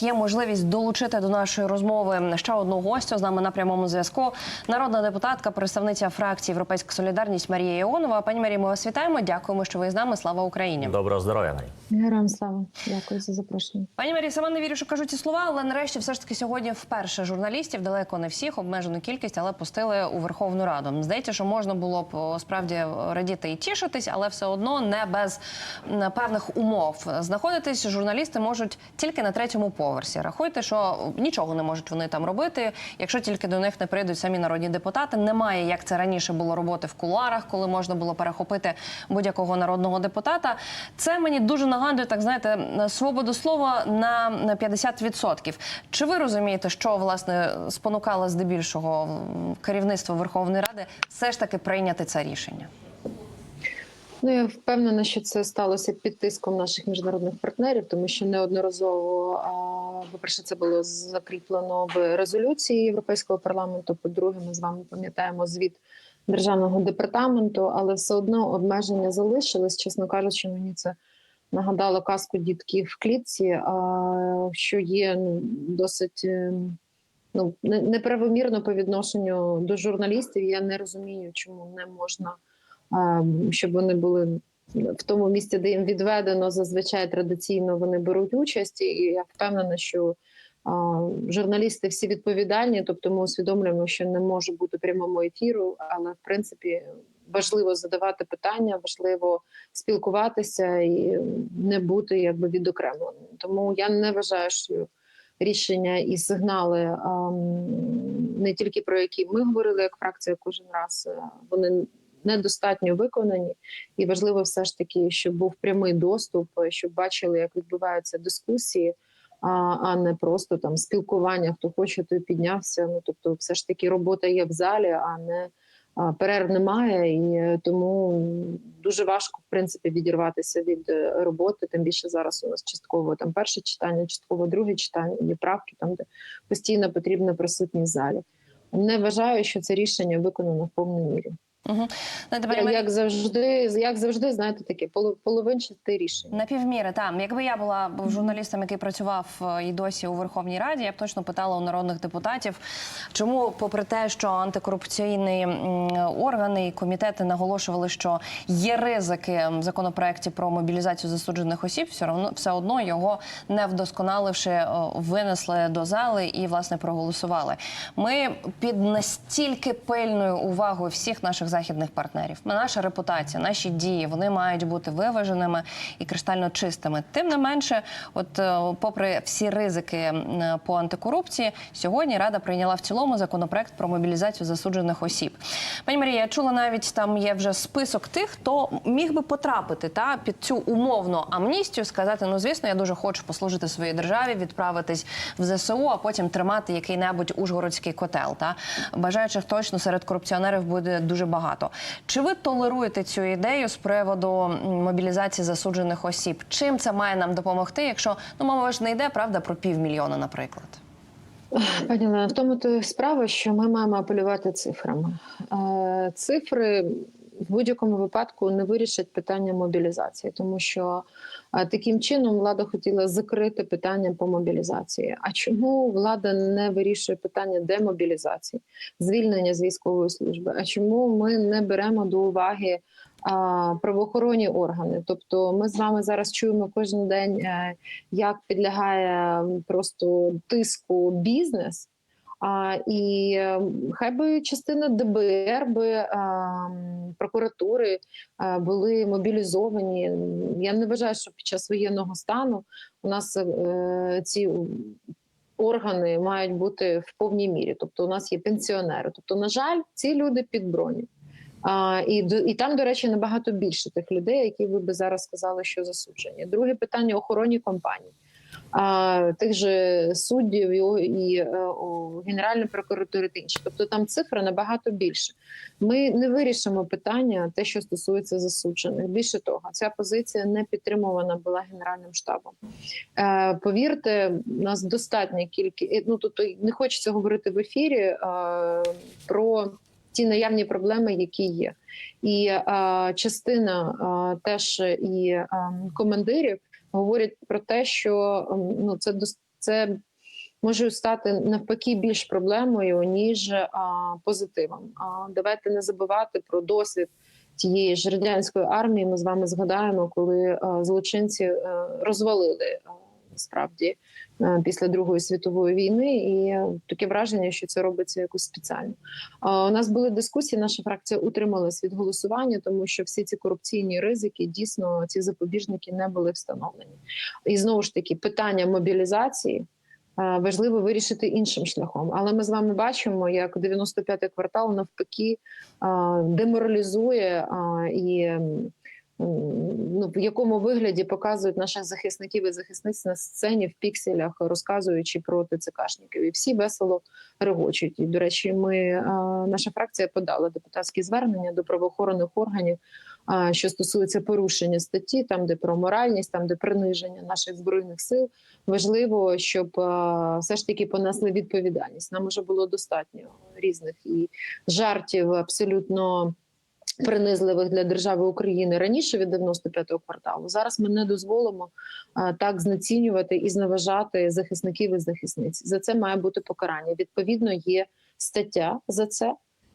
Є можливість долучити до нашої розмови ще одну гостю з нами на прямому зв'язку. Народна депутатка, представниця фракції Європейська Солідарність Марія Іонова. Пані Марія, ми вас вітаємо. Дякуємо, що ви з нами. Слава Україні. Доброго здоров'я. Героям слава, дякую за запрошення. Пані Марія, сама не вірю, що кажу ці слова, але нарешті все ж таки сьогодні вперше журналістів, далеко не всіх, обмежену кількість, але пустили у Верховну Раду. Здається, що можна було б справді радіти і тішитись, але все одно не без певних умов. Знаходитись журналісти можуть тільки на третьому поверсі. Рахуйте, що нічого не можуть вони там робити, якщо тільки до них не прийдуть самі народні депутати. Немає як це раніше було роботи в кулуарах, коли можна було перехопити будь-якого народного депутата. Це мені дуже нагадує, так знаєте, свободу слова на на 50%. Чи ви розумієте, що власне спонукало здебільшого керівництво Верховної Ради все ж таки прийняти це рішення? Ну я впевнена, що це сталося під тиском наших міжнародних партнерів, тому що неодноразово, по-перше, це було закріплено в резолюції Європейського парламенту. По-друге, ми з вами пам'ятаємо звіт державного департаменту, але все одно обмеження залишились. Чесно кажучи, мені це нагадало казку дітки в клітці, що є ну, досить. е, Ну, неправомірно по відношенню до журналістів. Я не розумію, чому не можна щоб вони були в тому місці, де їм відведено, зазвичай традиційно вони беруть участь, і я впевнена, що журналісти всі відповідальні, тобто ми усвідомлюємо, що не може бути прямому ефіру, але в принципі важливо задавати питання, важливо спілкуватися і не бути якби відокремленим. Тому я не вважаю, що рішення і сигнали не тільки про які ми говорили як фракція кожен раз, е, вони недостатньо виконані, і важливо все ж таки, щоб був прямий доступ, щоб бачили, як відбуваються дискусії, а, а не просто там спілкування. Хто хоче, той піднявся. Ну тобто, все ж таки робота є в залі, а не а, перерв немає, і е, тому дуже важко в принципі відірватися від е, роботи. Тим більше зараз у нас частково там перше читання, частково друге читання, є правки там, де постійно потрібна присутність в залі. Не вважаю, що це рішення виконано в повній мірі. Угу. Я, як завжди, як завжди, знаєте, таке поло- половинчате рішення. На півміри, так. Якби я була журналістом, який працював е, і досі у Верховній Раді, я б точно питала у народних депутатів, чому, попри те, що антикорупційні органи і комітети наголошували, що є ризики в законопроекті про мобілізацію засуджених осіб, все одно все одно його не вдосконаливши, е, винесли до зали і власне проголосували. Ми під настільки пильною увагою всіх наших західних партнерів. Наша репутація, наші дії вони мають бути виваженими і кристально чистими. Тим не менше, от е, попри всі ризики по антикорупції, сьогодні Рада прийняла в цілому законопроект про мобілізацію засуджених осіб. Пані Марія, я чула навіть там є вже список тих, хто міг би потрапити та під цю умовну амністію, сказати: ну звісно, я дуже хочу послужити своїй державі, відправитись в ЗСУ, а потім тримати який-небудь ужгородський котел. Та бажаючих точно серед корупціонерів буде дуже багато. Чи ви толеруєте цю ідею з приводу мобілізації засуджених осіб? Чим це має нам допомогти, якщо ну мова ж не йде, правда, про півмільйона, наприклад? Пані Олена, в тому то справа, що ми маємо апелювати цифрами. Е, Цифри в будь-якому випадку не вирішать питання мобілізації, тому що е, таким чином влада хотіла закрити питання по мобілізації. А чому влада не вирішує питання демобілізації, звільнення з військової служби? А чому ми не беремо до уваги? а, Правоохоронні органи, тобто ми з вами зараз чуємо кожен день, е, як підлягає просто тиску бізнес. А, і е, хай би частина ДБР би е, прокуратури е, були мобілізовані. Я не вважаю, що під час воєнного стану у нас е, ці органи мають бути в повній мірі. Тобто, у нас є пенсіонери. Тобто, на жаль, ці люди під броню. А, і, і там, до речі, набагато більше тих людей, які ви би зараз сказали, що засуджені. Друге питання охоронні компанії. А, тих же суддів і, і е, Генеральної прокуратури та інші. Тобто там цифра набагато більше. Ми не вирішимо питання, те, що стосується засуджених. Більше того, ця позиція не підтримувана була Генеральним штабом. Е, повірте, у нас достатня кількість. Ну тобто не хочеться говорити в ефірі е, про ті наявні проблеми, які є, і е, частина е, теж і е, командирів говорять про те, що ем, ну це це може стати навпаки більш проблемою ніж а, позитивом. А давайте не забувати про досвід тієї ж радянської армії. Ми з вами згадаємо, коли а, злочинці а, розвалили насправді після Другої світової війни, і таке враження, що це робиться якось спеціально. У нас були дискусії. Наша фракція утрималась від голосування, тому що всі ці корупційні ризики дійсно ці запобіжники не були встановлені. І знову ж таки, питання мобілізації е, важливо вирішити іншим шляхом. Але ми з вами бачимо, як 95-й квартал навпаки е, деморалізує е, і. Ну, в якому вигляді показують наших захисників і захисниць на сцені в пікселях, розказуючи про ТЦКшників, і всі весело регочуть. І до речі, ми наша фракція подала депутатські звернення до правоохоронних органів, що стосується порушення статті, там де про моральність, там де приниження наших збройних сил. Важливо, щоб все ж таки понесли відповідальність. Нам вже було достатньо різних і жартів абсолютно. Принизливих для держави України раніше від 95-го кварталу. Зараз ми не дозволимо а, так знецінювати і зневажати захисників і захисниць. За це має бути покарання. Відповідно, є стаття за це,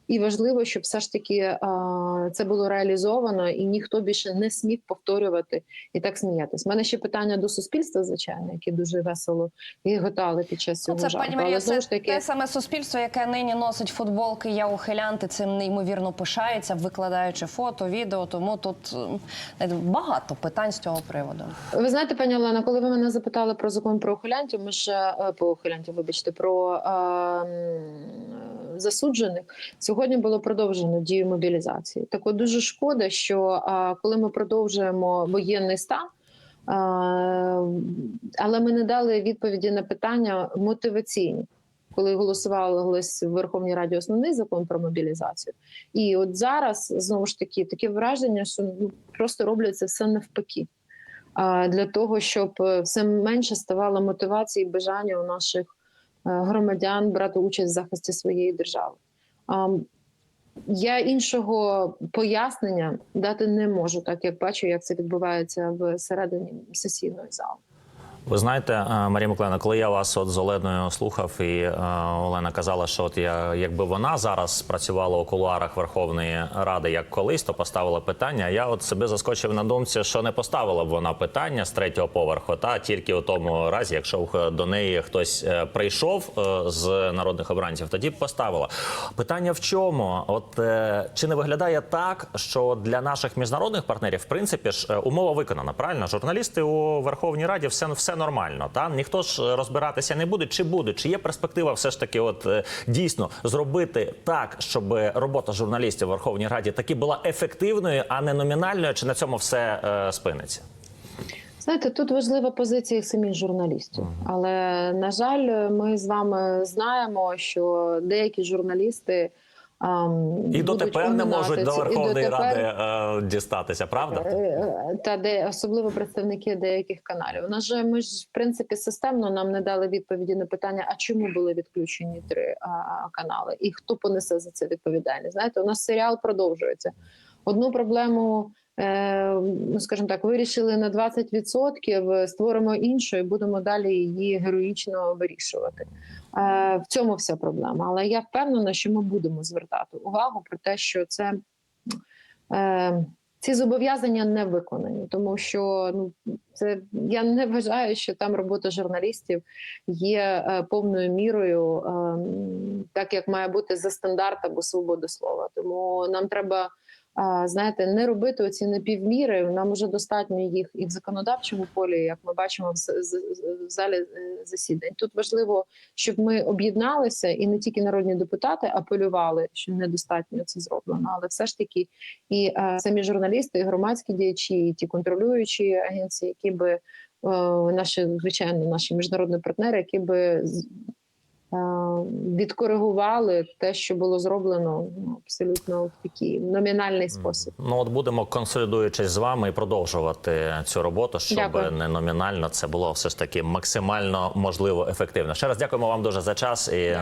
і важливо, щоб все ж таки а, це було реалізовано, і ніхто більше не смів повторювати і так сміятись. У мене ще питання до суспільства, звичайно, які дуже весело гіготали під час Ну, цього це жарту. пані Марія, це таки те саме суспільство, яке нині носить футболки Я ухилянти, цим неймовірно пишається, викладаючи фото, відео. Тому тут багато питань з цього приводу. Ви знаєте, пані Олена, коли ви мене запитали про закон про ухилянтів, ми ж е, по ухилянтів, вибачте, про е, засуджених сьогодні було продовжено дію мобілізації. Так от дуже шкода, що коли ми продовжуємо воєнний стан. Але ми не дали відповіді на питання мотиваційні, коли голосували в Верховній Раді основний закон про мобілізацію. І от зараз знову ж таки таке враження, що ну, просто робляться все навпаки для того, щоб е, все менше ставало мотивації і бажання у наших громадян брати участь в захисті своєї держави. Я іншого пояснення дати не можу, так як бачу, як це відбувається всередині сесійної зали. Ви знаєте, е, Марія Миколаївна, коли я вас от з Оленою слухав, і е, Олена казала, що от я, якби вона зараз працювала у кулуарах Верховної Ради як колись, то поставила питання. Я от себе заскочив на думці, що не поставила б вона питання з третього поверху, та тільки у тому разі, якщо б до неї хтось е, прийшов е, з народних обранців, тоді б поставила. Питання в чому? От е, чи не виглядає так, що для наших міжнародних партнерів, в принципі ж, е, умова виконана, правильно? Журналісти у Верховній Раді все, все нормально. Та ніхто ж розбиратися не буде, чи буде, чи є перспектива все ж таки, от е, дійсно зробити так, щоб робота журналістів у Верховній Раді таки була ефективною, а не номінальною, чи на цьому все е, спиниться? Знаєте, тут важлива позиція самих журналістів, але на жаль, ми з вами знаємо, що деякі журналісти І дотепер не можуть до і Верховної дотепер, Ради е, дістатися, правда? е, Та де особливо представники деяких каналів. У нас же ми ж в принципі системно нам не дали відповіді на питання, а чому були відключені три а, канали, і хто понесе за це відповідальність. Знаєте, у нас серіал продовжується. Одну проблему. е, Ну, скажімо так, вирішили на 20%, створимо іншу і будемо далі її героїчно вирішувати. Е, В цьому вся проблема. Але я впевнена, що ми будемо звертати увагу про те, що це е, ці зобов'язання не виконані, тому що ну це я не вважаю, що там робота журналістів є е, повною мірою, е, так як має бути за стандарт або свобода слова. Тому нам треба. Знаєте, не робити оці напівміри. Нам уже достатньо їх і в законодавчому полі, як ми бачимо в, залі е, засідань. Тут важливо, щоб ми об'єдналися, і не тільки народні депутати апелювали, що недостатньо це зроблено, але все ж таки і е, самі журналісти, і громадські діячі, і ті контролюючі агенції, які би е, наші звичайно наші міжнародні партнери, які би відкоригували те, що було зроблено ну, абсолютно в такий номінальний спосіб. Ну от будемо консолідуючись з вами і продовжувати цю роботу, щоб Дякую. не номінально це було все ж таки максимально можливо ефективно. Ще раз дякуємо вам дуже за час і